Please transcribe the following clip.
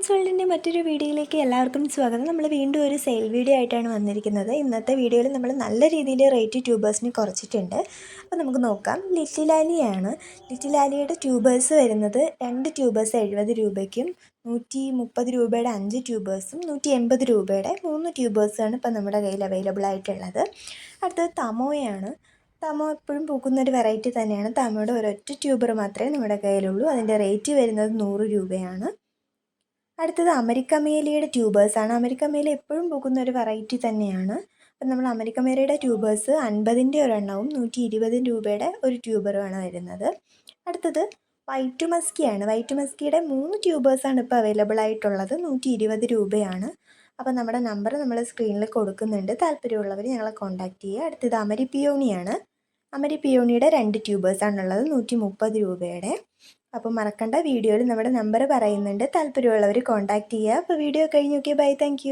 Plants വേൾഡിന്റെ മറ്റൊരു വീഡിയോയിലേക്ക് എല്ലാവർക്കും സ്വാഗതം. നമ്മൾ വീണ്ടും ഒരു സെയിൽ വീഡിയോ ആയിട്ടാണ് വന്നിരിക്കുന്നത്. ഇന്നത്തെ വീഡിയോയിൽ നമ്മൾ നല്ല രീതിയിൽ റേറ്റ് ട്യൂബേഴ്സിന് കുറച്ചിട്ടുണ്ട്. അപ്പോൾ നമുക്ക് നോക്കാം. ലിറ്റിൽ ലാലിയാണ് ലിറ്റിൽ ലിറ്റിലാലിയുടെ ട്യൂബേഴ്സ് വരുന്നത് രണ്ട് ട്യൂബേഴ്സ് എഴുപത് രൂപയ്ക്കും നൂറ്റി മുപ്പത് രൂപയുടെ അഞ്ച് ട്യൂബേഴ്സും നൂറ്റി എൺപത് രൂപയുടെ മൂന്ന് ട്യൂബേഴ്സാണ് ഇപ്പോൾ നമ്മുടെ കയ്യിൽ അവൈലബിൾ ആയിട്ടുള്ളത്. അടുത്തത് തമോയാണ്. തമോ എപ്പോഴും പൂക്കുന്ന ഒരു വെറൈറ്റി തന്നെയാണ്. തമോയുടെ ഒരൊറ്റ ട്യൂബർ മാത്രമേ നമ്മുടെ കയ്യിലുള്ളൂ. അതിന്റെ റേറ്റ് വരുന്നത് നൂറ് രൂപയാണ്. അടുത്തത് അമരിക്കമേലിയുടെ ട്യൂബേഴ്സാണ് അമരിക്കമേല എപ്പോഴും പോകുന്ന ഒരു വെറൈറ്റി തന്നെയാണ്. അപ്പം നമ്മൾ അമരിക്കമേലയുടെ ട്യൂബേഴ്സ് അൻപതിന്റെ ഒരെണ്ണവും നൂറ്റി ഇരുപത് രൂപയുടെ ഒരു ട്യൂബറുമാണ് വരുന്നത്. അടുത്തത് വൈറ്റ് മസ്കിയാണ് വൈറ്റ് മസ്കിയുടെ മൂന്ന് ട്യൂബേഴ്സാണ് ഇപ്പോൾ അവൈലബിൾ ആയിട്ടുള്ളത്. നൂറ്റി ഇരുപത് രൂപയാണ്. അപ്പോൾ നമ്മുടെ നമ്പർ നമ്മൾ സ്ക്രീനിൽ കൊടുക്കുന്നുണ്ട്. താല്പര്യമുള്ളവർ ഞങ്ങളെ കോൺടാക്റ്റ് ചെയ്യുക. അടുത്തത് അമരി പിയോണിയാണ് അമരി പിയോണിയുടെ രണ്ട് ട്യൂബേഴ്സാണുള്ളത് നൂറ്റി മുപ്പത് രൂപയുടെ. അപ്പോൾ മറക്കണ്ട വീഡിയോയിൽ നമ്മുടെ നമ്പർ പറയുന്നുണ്ട്. താല്പര്യമുള്ളവർ കോൺടാക്റ്റ് ചെയ്യുക. അപ്പോൾ വീഡിയോ കഴിഞ്ഞ് നോക്കിയാൽ ബൈ താങ്ക്